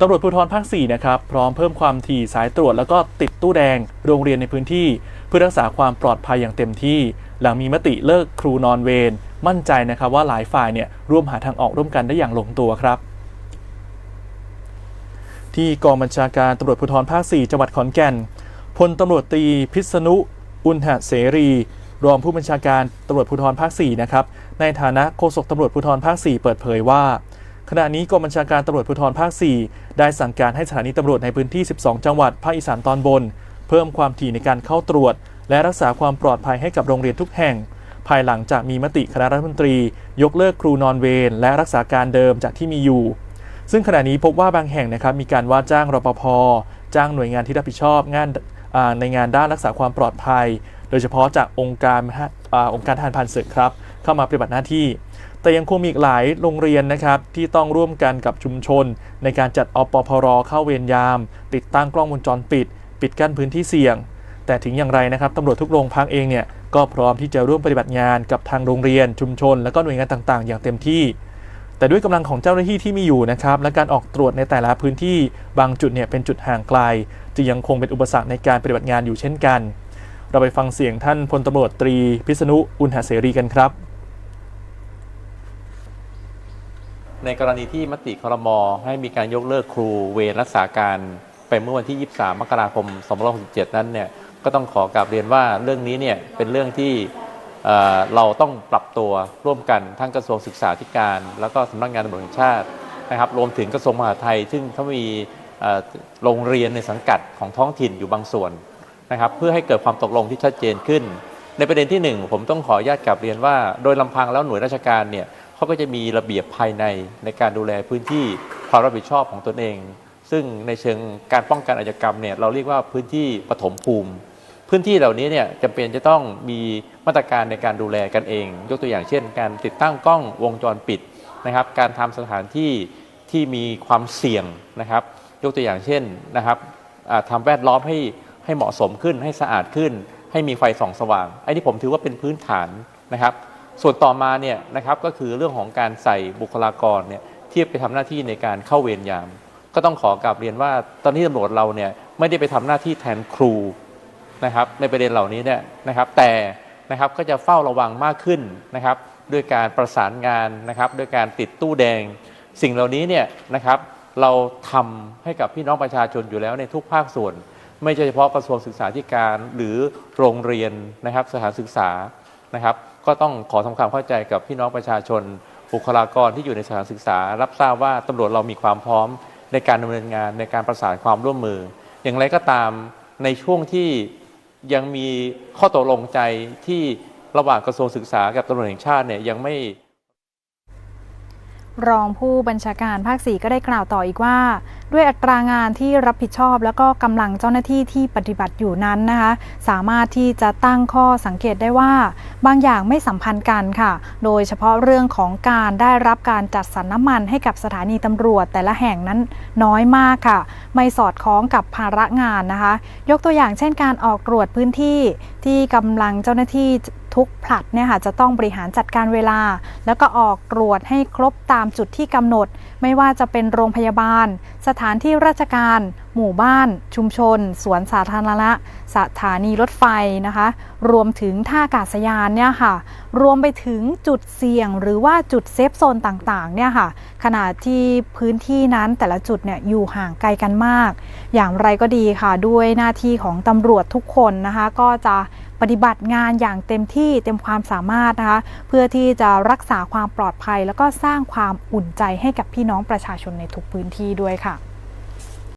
ตำรวจภูธรภาค4นะครับพร้อมเพิ่มความถี่สายตรวจแล้วก็ติดตู้แดง โรงเรียนในพื้นที่ เพื่อรักษาความปลอดภัยอย่างเต็มที่ หลังมีมติเลิกครูนอนเวรมั่นใจนะครับว่าหลายฝ่ายเนี่ยร่วมหาทางออกร่วมกันได้อย่างลงตัวครับ ที่กองบัญชาการตำรวจภูธรภาค 4 จังหวัดขอนแก่นพลตำรวจตรีพิษณุอุณหเสรีรองผู้บัญชาการตำรวจภูธรภาค 4 นะครับ ในฐานะโฆษกตำรวจภูธรภาค 4 เปิดเผยว่า ขณะนี้กองบัญชาการตำรวจภูธรภาค 4 ได้สั่งการให้สถานีตำรวจในพื้นที่ 12 จังหวัดภาคอีสานตอนบน เพิ่มความถี่ในการเข้าตรวจ และรักษาความปลอดภัยให้กับโรงเรียนทุกแห่ง ภายหลังจากมีมติคณะรัฐมนตรี ยกเลิกครูนอนเวรและรักษาการเดิมจากที่มีอยู่ ซึ่งขณะนี้พบว่าบางแห่งนะครับมีการว่าจ้างรปภจ้างหน่วยงานที่รับผิดชอบงานในงานด้านรักษาความปลอดภัย โดยเฉพาะจากองค์การอองค์การทหารผ่านศึกครับ เข้ามาปฏิบัติหน้าที่ แต่ยังคงมีอีกหลายโรงเรียนนะครับที่ต้องร่วมกันกับชุมชน ในการจัดอปพรเข้าเวรยาม ติดตั้งกล้องวงจรปิด ปิดกั้นพื้นที่เสี่ยง แต่ถึงอย่างไรนะครับตำรวจทุกโรงพักเองเนี่ยก็พร้อมที่จะร่วมปฏิบัติงานกับทางโรงเรียนชุมชน และก็หน่วยงานต่างๆ อย่างเต็มที่แต่ด้วยกำลังของเจ้าหน้าที่ที่มีอยู่นะครับและการออกตรวจในแต่ละพื้นที่บางจุดเนี่ยเป็นจุดห่างไกลจึงยังคงเป็นอุปสรรคในการปฏิบัติงานอยู่เช่นกัน เราไปฟังเสียงท่านพลตำรวจตรีพิษณุอุณหเสรีกันครับ ในกรณีที่มติครมให้มีการยกเลิกครูเวรรักษาการไปเมื่อวันที่ 23 มกราคม 2567 นั้นเนี่ยก็ต้องขอกราบเรียนว่าเรื่องนี้เนี่ยเป็นเรื่องที่เราต้องปรับตัวร่วมกันทั้งกระทรวงศึกษาธิการ แล้วก็สำนักงานตำรวจแห่งชาตินะครับรวมถึงกระทรวงมหาดไทย ซึ่งเขามีโรงเรียนในสังกัดของท้องถิ่นอยู่บางส่วนนะครับเพื่อให้เกิดความตกลงที่ชัดเจนขึ้น ในประเด็นที่หนึ่งผมต้องขออนุญาตกลับเรียนว่า โดยลำพังแล้วหน่วยราชการเนี่ย เขาก็จะมีระเบียบภายในในการดูแลพื้นที่ความรับผิดชอบของตนเอง ซึ่งในเชิงการป้องกันอาชญากรรมเนี่ยเราเรียกว่าพื้นที่ปฐมภูมิ พื้นที่เหล่านี้เนี่ยจำเป็นจะต้องมีมาตรการในการดูแลกันเอง ยกตัวอย่างเช่น การติดตั้งกล้องวงจรปิดนะครับการทำสถานที่ที่มีความเสี่ยงนะครับ ยกตัวอย่างเช่นนะครับอ่าทำแวดล้อมให้ให้เหมาะสมขึ้นให้สะอาดขึ้น ให้มีไฟส่องสว่างไอ้นี่ผมถือว่าเป็นพื้นฐานนะครับ ส่วนต่อมาเนี่ยนะครับก็คือเรื่องของการใส่บุคลากรเนี่ยเที่ไปทำหน้าที่ในการเข้าเวรยาม ก็ต้องขอกราบเรียนว่าตอนนี้ตำรวจเราเนี่ยไม่ได้ไปทำหน้าที่แทนครูนะครับในประเด็นเหล่านี้เนี่ยนะครับแต่นะครับก็จะเฝ้าระวังมากขึ้นนะครับด้วยการประสานงานนะครับด้วยการติดตู้แดง สิ่งเหล่านี้เนี่ยนะครับเราทำให้กับพี่น้องประชาชนอยู่แล้วในทุกภาคส่วน ไม่ใช่เฉพาะกระทรวงศึกษาธิการหรือโรงเรียนนะครับสถานศึกษา นะครับ ก็ต้องขอทำความเข้าใจกับพี่น้องประชาชนบุคลากรที่อยู่ในสถานศึกษา รับทราบว่าตำรวจเรามีความพร้อมในการดำเนินงานในการประสานความร่วมมือ อย่างไรก็ตามในช่วงที่ยังมีข้อตกลงใจที่ระหว่างกระทรวงศึกษากับตำรวจแห่งชาติเนี่ยยังไม่ รองผู้บัญชาการภาค4ก็ได้กล่าวต่ออีกว่า ด้วยอัตรางานที่รับผิดชอบ แล้วก็กำลังเจ้าหน้าที่ที่ปฏิบัติอยู่นั้นนะคะ สามารถที่จะตั้งข้อสังเกตได้ว่า บางอย่างไม่สัมพันธ์กันค่ะ โดยเฉพาะเรื่องของการได้รับการจัดสรรน้ำมันให้กับสถานีตำรวจ แต่ละแห่งนั้นน้อยมากค่ะ ไม่สอดคล้องกับภาระงานนะคะ ยกตัวอย่างเช่น การออกตรวจพื้นที่ที่กำลังเจ้าหน้าที่ ทุกผลัดเนี่ยค่ะจะต้องบริหารจัดการเวลา แล้วก็ออกตรวจให้ครบตามจุดที่กำหนด ไม่ว่าจะเป็นโรงพยาบาล สถานที่ราชการ หมู่บ้าน ชุมชน สวนสาธารณะสถานีรถไฟนะคะ รวมถึงท่าอากาศยานเนี่ยค่ะ รวมไปถึงจุดเสี่ยงหรือว่าจุดเซฟโซนต่างๆเนี่ยค่ะ ขณะที่พื้นที่นั้นแต่ละจุดเนี่ยอยู่ห่างไกลกันมาก อย่างไรก็ดีค่ะ ด้วยหน้าที่ของตำรวจทุกคนนะคะ ก็จะปฏิบัติงานอย่างเต็มที่เต็มความสามารถนะคะ เพื่อที่จะรักษาความปลอดภัย แล้วก็สร้างความอุ่นใจให้กับพี่น้องประชาชนในทุกพื้นที่ด้วยค่ะ